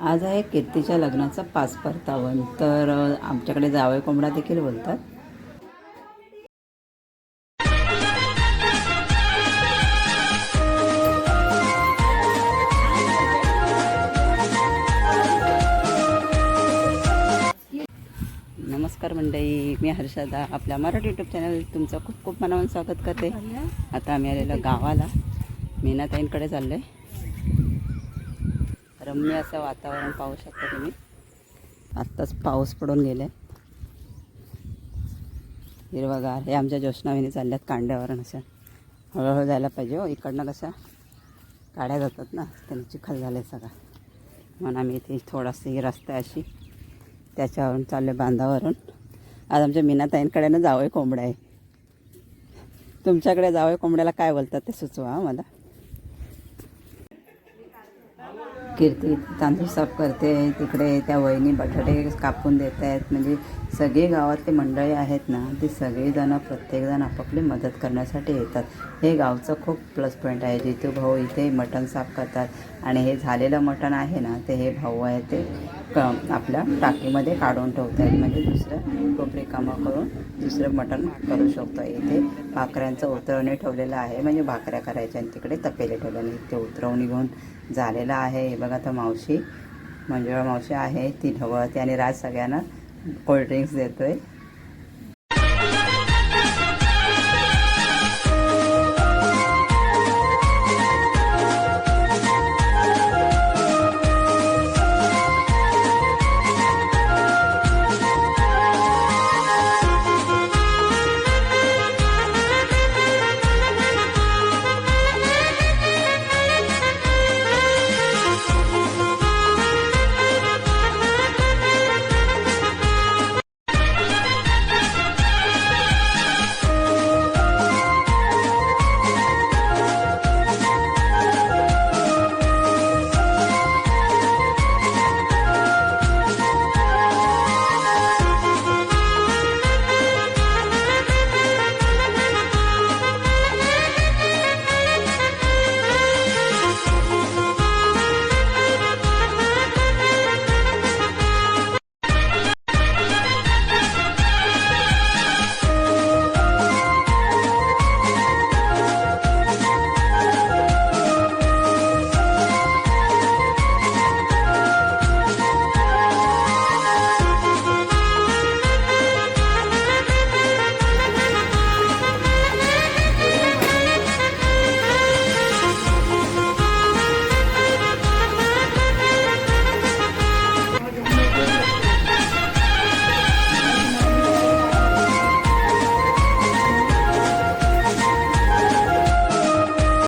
आज आहे कीर्तीच्या लग्नाचा पाच परतावण तर आमच्याकडे जावई कोंबडा देखील बोलतात. नमस्कार मंडळी मी हर्षदा. आपल्या मराठी यूट्यूब चॅनल तुमचं खूप खूप मनावून स्वागत करते. आता आम्ही आलेलो गावाला. मीनाताईंकडे चाललो आहे रम्य असं वातावरण पाहू शकता तुम्ही. आत्ताच पाऊस पडून गेले हिरवागार हे आमच्या ज्योष्णाविनी चालल्यात कांड्यावरून असं. हळूहळू जायला पाहिजे हो इकडनं कसं काढ्या जातात ना त्यांनी चिखल झाले सगळा. म्हणून आम्ही इथे थोडासा ही रस्ता आहे अशी त्याच्यावरून चालले बांधावरून. आज आमच्या मीनाताईंकडे ना जावई कोंबड्या आहे. तुमच्याकडे जावई कोंबड्याला काय बोलतात ते सुचवा मला. कीर्ती तांदूळ साफ करते तिकडे त्या वहिनी बटाटे कापून देत आहेत म्हणजे सगळे गावातले मंडळी आहेत ना ते सगळेजणं प्रत्येकजण आपापली मदत करण्यासाठी येतात. हे गावचं खूप प्लस पॉईंट आहे. जितू भाऊ इथे मटण साफ करतात. आणि हे झालेलं मटण आहे ना ते हे भाऊ आहे ते क आपल्या टाकीमध्ये काढून ठेवत आहेत म्हणजे दुसरं टोपली कामं करून दुसरं मटण करू शकतो. इथे भाकऱ्यांचं उतरवणे ठेवलेलं आहे. म्हणजे भाकऱ्या करायच्या आणि तिकडे तपेले ठेवलेले ते उतरवणी घेऊन झालेला आहे. हे बघा तर मावशी मंजुळा मावशी आहे. ती ढवळते आणि राज सगळ्यांना कोल्ड्रिंक्स आहे